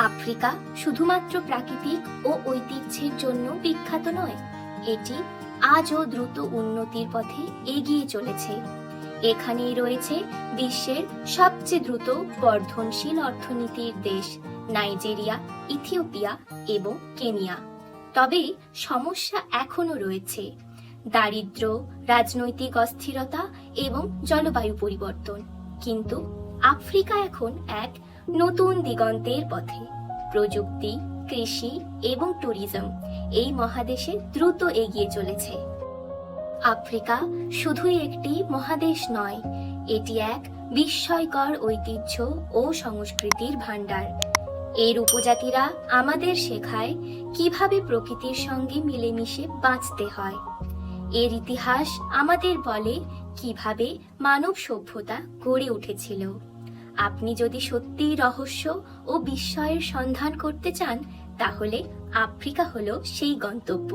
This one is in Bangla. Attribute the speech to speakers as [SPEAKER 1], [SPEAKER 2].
[SPEAKER 1] আফ্রিকা শুধুমাত্র প্রাকৃতিক ও ঐতিহ্যের জন্য বিখ্যাত নয়। এটি আজও দ্রুত উন্নতির পথে এগিয়ে চলেছে। এখানেই রয়েছে বিশ্বের সবচেয়ে দ্রুত বর্ধনশীল অর্থনীতির দেশ নাইজেরিয়া, ইথিওপিয়া এবং কেনিয়া। তবে সমস্যা এখনও রয়েছে। দারিদ্র, রাজনৈতিক অস্থিরতা এবং জলবায়ু পরিবর্তন। কিন্তু আফ্রিকা এখন এক নতুন দিগন্তের পথে। প্রযুক্তি, কৃষি এবং ট্যুরিজম এই মহাদেশে দ্রুত এগিয়ে চলেছে। আফ্রিকা শুধুই একটি মহাদেশ নয়, এটি এক বিস্ময়কর ঐতিহ্য ও সংস্কৃতির ভাণ্ডার। এর উপজাতিরা আমাদের শেখায় কীভাবে প্রকৃতির সঙ্গে মিলেমিশে বাঁচতে হয়। এর ইতিহাস আমাদের বলে কীভাবে মানব সভ্যতা গড়ে উঠেছিল। আপনি যদি সত্যিই রহস্য ও বিস্ময়ের সন্ধান করতে চান তাহলে আফ্রিকা হলো সেই গন্তব্য।